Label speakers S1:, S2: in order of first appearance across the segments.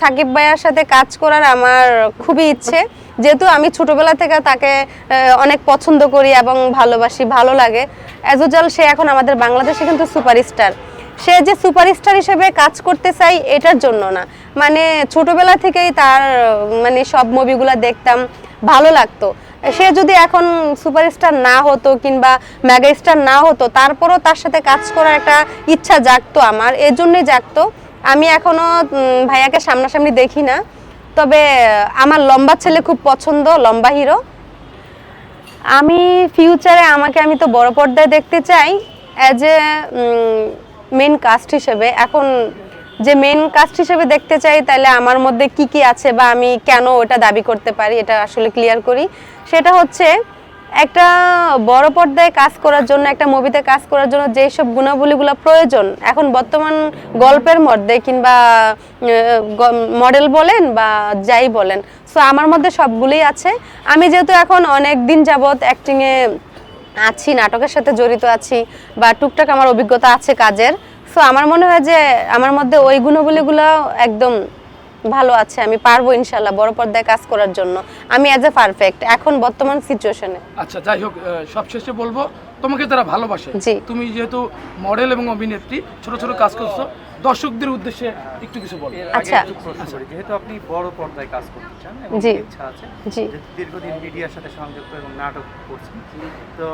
S1: সাকিব ভাইয়ার সাথে কাজ করার আমার খুবই ইচ্ছে। যেহেতু আমি ছোটবেলা থেকে তাকে অনেক পছন্দ করি এবং ভালোবাসি, ভালো লাগে। অ্যাজুজাল সে এখন আমাদের বাংলাদেশে কিন্তু সুপারস্টার। সে যে সুপারস্টার হিসেবে কাজ করতে চাই, এটার জন্য না। মানে ছোটবেলা থেকেই তার মানে সব মুভিগুলো দেখতাম, ভালো লাগতো। সে যদি এখন সুপারস্টার না হতো কিংবা মেগা স্টার না হতো, তারপরও তার সাথে কাজ করার একটা ইচ্ছা জাগতো আমার। এর জন্যই জাগতো। আমি এখনও ভাইয়াকে সামনাসামনি দেখি না। তবে, আমার লম্বা ছেলে খুব পছন্দ, লম্বা হিরো। আমি ফিউচারে আমাকে আমি তো বড় পর্দায় দেখতে চাই অ্যাজ এ মেন কাস্ট হিসেবে। এখন যে মেন কাস্ট হিসেবে দেখতে চাই তাহলে আমার মধ্যে কি কি আছে বা আমি কেন ওটা দাবি করতে পারি, এটা আসলে ক্লিয়ার করি। সেটা হচ্ছে একটা বড় পর্দায় কাজ করার জন্য, একটা মুভিতে কাজ করার জন্য যেই সব গুণাবলীগুলো প্রয়োজন, এখন বর্তমান গল্পের মধ্যে কিংবা মডেল বলেন বা যাই বলেন সো আমার মধ্যে সবগুলোই আছে। আমি যেহেতু এখন অনেক দিন যাবৎ অ্যাক্টিংয়ে আছি, নাটকের সাথে জড়িত আছি বা টুকটাক আমার অভিজ্ঞতা আছে কাজের সো আমার মনে হয় যে আমার মধ্যে ওই গুণাবলীগুলো একদম ভালো আছে, আমি পারব ইনশাল্লাহ বড় পর্দায় কাজ করার জন্য। আমি অ্যাজ এ পারফেক্ট এখন বর্তমান সিচুয়েশনে
S2: আচ্ছা যাই হোক সবশেষে বলব তোমাকে তারা ভালোবাসে। তুমি যেহেতু মডেল এবং অভিনেত্রী ছোট ছোট কাজ করছ দর্শকদের উদ্দেশ্যে একটু কিছু বলো
S1: আচ্ছা।
S3: যেহেতু আপনি বড় পর্দায় কাজ করতে চান এবং
S1: জি।
S3: ইচ্ছা আছে
S1: জি।
S3: দীর্ঘদিন মিডিয়ার সাথে সংযুক্ত এবং নাটক করছেন তো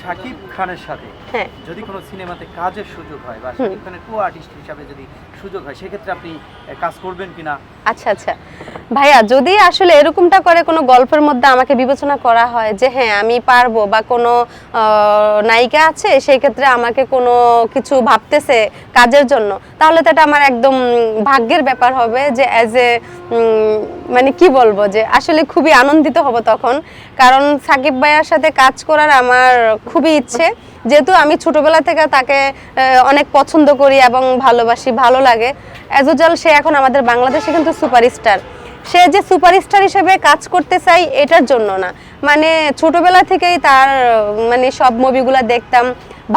S3: শাকিব খানের সাথে
S1: হ্যাঁ
S3: যদি কোনো সিনেমাতে কাজের সুযোগ হয় বা শাকিব খানের কো আর্টিস্ট হিসাবে যদি সুযোগ হয় সেক্ষেত্রে আপনি কাজ করবেন কিনা
S1: আচ্ছা আচ্ছা ভাইয়া যদি আসলে এরকমটা করে কোনো গল্পের মধ্যে আমাকে বিবেচনা করা হয় যে হ্যাঁ আমি পারব বা কোনো নায়িকা আছে, সেই ক্ষেত্রে আমাকে কোনো কিছু ভাবতেছে কাজের জন্য, তাহলে তো এটা আমার একদম ভাগ্যের ব্যাপার হবে যে অ্যাজ এ মানে কি বলব যে আসলে খুবই আনন্দিত হব তখন। কারণ সাকিব ভাইয়ার সাথে কাজ করার আমার খুবই ইচ্ছে, যেহেতু আমি ছোটবেলা থেকে তাকে অনেক পছন্দ করি এবং ভালোবাসি, ভালো লাগে। অ্যাজুজাল সে এখন আমাদের বাংলাদেশে কিন্তু সুপারস্টার সে যে সুপারস্টার হিসেবে কাজ করতে চাই, এটার জন্য না। মানে ছোটবেলা থেকেই তার মানে সব মুভিগুলো দেখতাম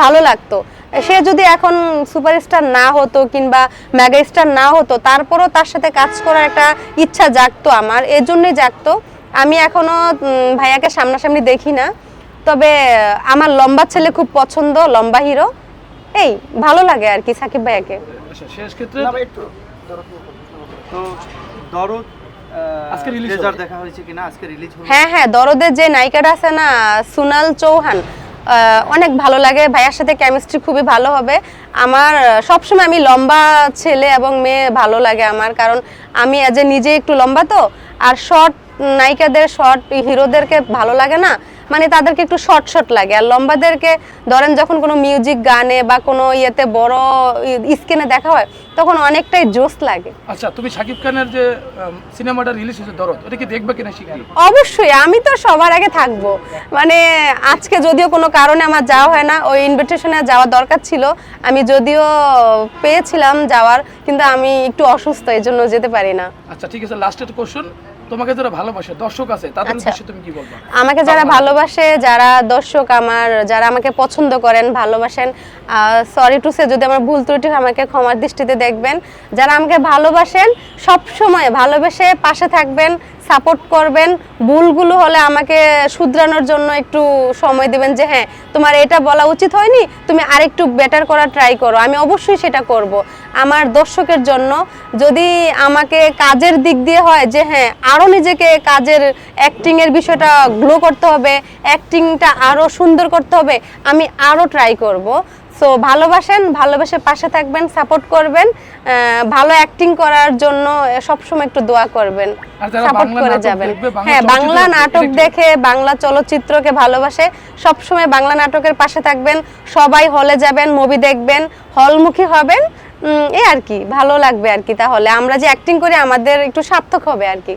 S1: ভালো লাগতো। সে যদি এখন সুপারস্টার না হতো কিংবা মেগা স্টার না হতো তারপরও তার সাথে কাজ করার একটা ইচ্ছা জাগতো আমার। এর জন্যই জাগতো। আমি এখনও ভাইয়াকে সামনাসামনি দেখি না। তবে আমার লম্বা ছেলে খুব পছন্দ লম্বা হিরো। এই ভালো লাগে আর কি সাকিব ভাইয়াকে।
S2: আচ্ছা শেষ ক্ষেত্রে?
S3: তো দরদ
S2: আজকে রিলিজ
S3: রেজার দেখা হয়েছে কিনা? আজকে রিলিজ হবে
S1: হ্যাঁ হ্যাঁ দরদের যে নায়িকাটা আছে না সুনাল চৌহান অনেক ভালো লাগে। ভাইয়ার সাথে কেমিস্ট্রি খুবই ভালো হবে। আমার সবসময় আমি লম্বা ছেলে এবং মেয়ে ভালো লাগে আমার কারণ আমি আজ নিজে একটু লম্বা তো আর শর্ট নায়িকাদের শর্ট হিরোদেরকে ভালো লাগে না? মানে তাদেরকে একটু শর্ট শর্ট লাগে। আর লম্বাদেরকে ধরেন যখন কোনো মিউজিক গানে বা কোনো ইয়েতে বড় স্ক্রিনে দেখা হয় তখন অনেকটাই জোশ লাগে।
S2: আচ্ছা তুমি শাকিব খানের যে সিনেমাটা রিলিজ হয়েছে দরদ ওটা কি দেখবে কিনা শিখলি
S1: অবশ্যই আমি তো সবার আগে থাকব। মানে আজকে যদিও কোনো কারণে আমার যাওয়া হয় না ওই ইনভিটেশনে যাওয়া দরকার ছিল। আমি যদিও পেয়েছিলাম যাওয়ার কিন্তু আমি একটু অসুস্থ এই জন্য যেতে পারি না।
S2: আচ্ছা ঠিক আছে লাস্টের কোশ্চেন তোমাকে যারা ভালোবাসে দর্শক আছে তাদের
S1: আচ্ছা।
S2: উদ্দেশ্যে তুমি কি বলবা?
S1: আমাকে যারা ভালোবাসে। যারা দর্শক আমার যারা আমাকে পছন্দ করেন ভালোবাসেন সরি টু সে যদি আমার ভুল ত্রুটি আমাকে ক্ষমার দৃষ্টিতে দেখবেন। যারা আমাকে ভালোবাসেন সব সময় ভালোবেসে পাশে থাকবেন। সাপোর্ট করবেন, ভুলগুলো হলে আমাকে শুধরানোর জন্য একটু সময় দিবেন যে হ্যাঁ তোমার এটা বলা উচিত হয়নি, তুমি আরেকটু বেটার করার ট্রাই করো। আমি অবশ্যই সেটা করব। আমার দর্শকের জন্য যদি আমাকে কাজের দিক দিয়ে হয় যে হ্যাঁ আরও নিজেকে কাজের অ্যাক্টিংয়ের বিষয়টা গ্লো করতে হবে অ্যাক্টিংটা আরও সুন্দর করতে হবে, আমি আরও ট্রাই করব। সো ভালোবাসেন ভালোবেসে পাশে থাকবেন সাপোর্ট করবেন ভালো অ্যাক্টিং করার জন্য সবসময় একটু দোয়া করবেন সাপোর্ট করে যাবেন। হ্যাঁ বাংলা নাটক দেখে বাংলা চলচ্চিত্রকে ভালোবাসে সবসময় বাংলা নাটকের পাশে থাকবেন সবাই হলে যাবেন মুভি দেখবেন হলমুখী হবেন উম, এই আর কি ভালো লাগবে আর কি তাহলে। আমরা যে অ্যাক্টিং করি আমাদের একটু সার্থক হবে আর কি।